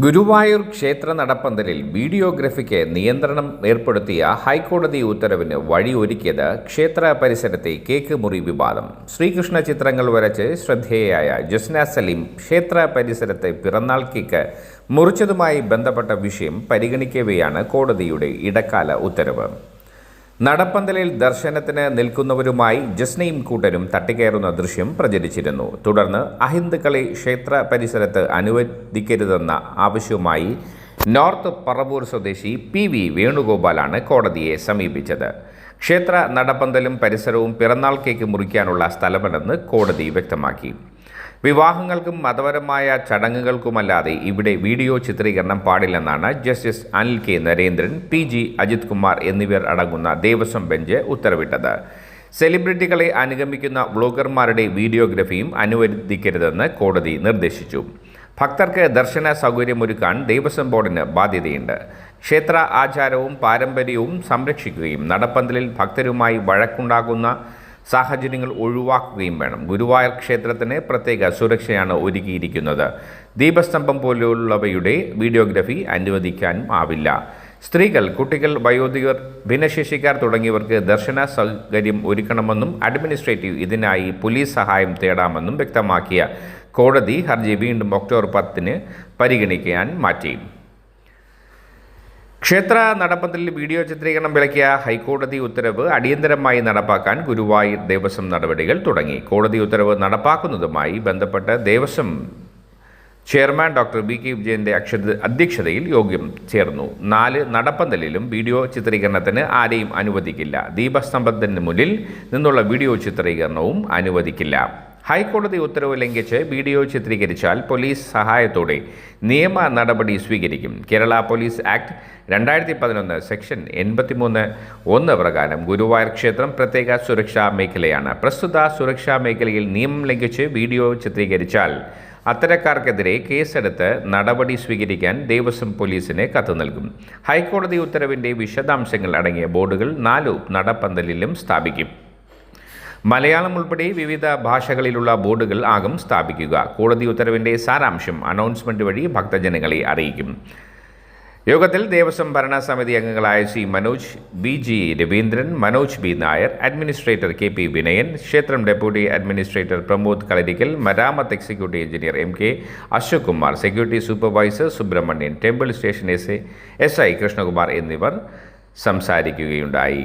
ഗുരുവായൂർ ക്ഷേത്ര നടപ്പന്തലിൽ വീഡിയോഗ്രഫിക്ക് നിയന്ത്രണം ഏർപ്പെടുത്തിയ ഹൈക്കോടതി ഉത്തരവിന് വഴിയൊരുക്കിയത് ക്ഷേത്ര പരിസരത്തെ കേക്ക് മുറി വിവാദം. ശ്രീകൃഷ്ണ ചിത്രങ്ങൾ വരച്ച് ശ്രദ്ധേയയായ ജസ്ന സലീം ക്ഷേത്ര പരിസരത്തെ പിറന്നാൾ കേക്ക് മുറിച്ചതുമായി ബന്ധപ്പെട്ട വിഷയം പരിഗണിക്കവെയാണ് കോടതിയുടെ ഇടക്കാല ഉത്തരവ്. നടപ്പന്തലിൽ ദർശനത്തിന് നിൽക്കുന്നവരുമായി ജസ്നയും കൂട്ടരും തട്ടിക്കയറുന്ന ദൃശ്യം പ്രചരിച്ചിരുന്നു. തുടർന്ന് അഹിന്ദുക്കളെ ക്ഷേത്ര പരിസരത്ത് അനുവദിക്കരുതെന്ന ആവശ്യവുമായി നോർത്ത് പറവൂർ സ്വദേശി പി വി വേണുഗോപാലാണ് കോടതിയെ സമീപിച്ചത്. ക്ഷേത്ര നടപ്പന്തലും പരിസരവും പിറന്നാൾ കേക്ക് മുറിക്കാനുള്ള സ്ഥലമല്ലെന്ന് കോടതി വ്യക്തമാക്കി. വിവാഹങ്ങൾക്കും മതപരമായ ചടങ്ങുകൾക്കുമല്ലാതെ ഇവിടെ വീഡിയോ ചിത്രീകരണം പാടില്ലെന്നാണ് justice Anil K Narendran P G Ajith Kumar എന്നിവർ അടങ്ങുന്ന ദേവസ്വം ബെഞ്ച് ഉത്തരവിട്ടത്. സെലിബ്രിറ്റികളെ അനുഗമിക്കുന്ന വ്ളോഗർമാരുടെ വീഡിയോഗ്രഫിയും അനുവദിക്കരുതെന്ന് കോടതി നിർദ്ദേശിച്ചു. ഭക്തർക്ക് ദർശന സൗകര്യമൊരുക്കാൻ ദേവസ്വം ബോർഡിന് ബാധ്യതയുണ്ട്. ക്ഷേത്ര ആചാരവും പാരമ്പര്യവും സംരക്ഷിക്കുകയും നടപ്പന്തലിൽ ഭക്തരുമായി വഴക്കുണ്ടാകുന്ന സാഹചര്യങ്ങൾ ഒഴിവാക്കുകയും വേണം. ഗുരുവായൂർ ക്ഷേത്രത്തിന് പ്രത്യേക സുരക്ഷയാണ് ഒരുക്കിയിരിക്കുന്നത്. ദീപസ്തംഭം പോലുള്ളവയുടെ വീഡിയോഗ്രഫി അനുവദിക്കാനും ആവില്ല. സ്ത്രീകൾ കുട്ടികൾ വയോധികർ ഭിന്നശേഷിക്കാർ തുടങ്ങിയവർക്ക് ദർശന സൗകര്യം ഒരുക്കണമെന്നും അഡ്മിനിസ്ട്രേറ്റീവ് ഇതിനായി പോലീസ് സഹായം തേടാമെന്നും വ്യക്തമാക്കിയ കോടതി ഹർജി വീണ്ടും ഒക്ടോബർ പത്തിന് പരിഗണിക്കാൻ മാറ്റി. ക്ഷേത്ര നടപ്പന്തിൽ വീഡിയോ ചിത്രീകരണം വിലക്കിയ ഹൈക്കോടതി ഉത്തരവ് അടിയന്തരമായി നടപ്പാക്കാൻ ഗുരുവായൂർ ദേവസ്വം നടപടികൾ തുടങ്ങി. കോടതി ഉത്തരവ് നടപ്പാക്കുന്നതുമായി ബന്ധപ്പെട്ട് Devaswom chairman doctor B K Akshatha അധ്യക്ഷതയിൽ യോഗം ചേർന്നു. നാല് നടപ്പന്തലിലും വീഡിയോ ചിത്രീകരണത്തിന് ആരെയും അനുവദിക്കില്ല. ദീപസ്തംഭത്തിന് മുന്നിൽ നിന്നുള്ള വീഡിയോ ചിത്രീകരണവും അനുവദിക്കില്ല. ഹൈക്കോടതി ഉത്തരവ് ലംഘിച്ച് വീഡിയോ ചിത്രീകരിച്ചാൽ പോലീസ് സഹായത്തോടെ നിയമ നടപടി സ്വീകരിക്കും. കേരള പോലീസ് ആക്ട് രണ്ടായിരത്തി പതിനൊന്ന് സെക്ഷൻ എൺപത്തിമൂന്ന് ഒന്ന് പ്രകാരം ഗുരുവായൂർ ക്ഷേത്രം പ്രത്യേക സുരക്ഷാ മേഖലയാണ്. പ്രസ്തുത സുരക്ഷാ മേഖലയിൽ നിയമം ലംഘിച്ച് വീഡിയോ ചിത്രീകരിച്ചാൽ അത്തരക്കാർക്കെതിരെ കേസെടുത്ത് നടപടി സ്വീകരിക്കാൻ ദേവസ്വം പോലീസിന് കത്ത് നൽകും. ഹൈക്കോടതി ഉത്തരവിന്റെ വിശദാംശങ്ങൾ അടങ്ങിയ ബോർഡുകൾ നാലു നടപ്പന്തലിലും സ്ഥാപിക്കും. മലയാളം ഉൾപ്പെടെ വിവിധ ഭാഷകളിലുള്ള ബോർഡുകൾ ആകും സ്ഥാപിക്കുക. കോടതി ഉത്തരവിന്റെ സാരാംശം അനൗൺസ്മെന്റ് വഴി ഭക്തജനങ്ങളെ അറിയിക്കും. യോഗത്തിൽ ദേവസ്വം ഭരണസമിതി അംഗങ്ങളായ C Manoj B G Raveendran Manoj B Nair administrator K P Vinayan ക്ഷേത്രം deputy administrator Pramod Kalarikkal മരാമത്ത് executive engineer M K Ashok Kumar security supervisor Subrahmanyan temple station S S I Krishnakumar എന്നിവർ സംസാരിക്കുകയുണ്ടായി.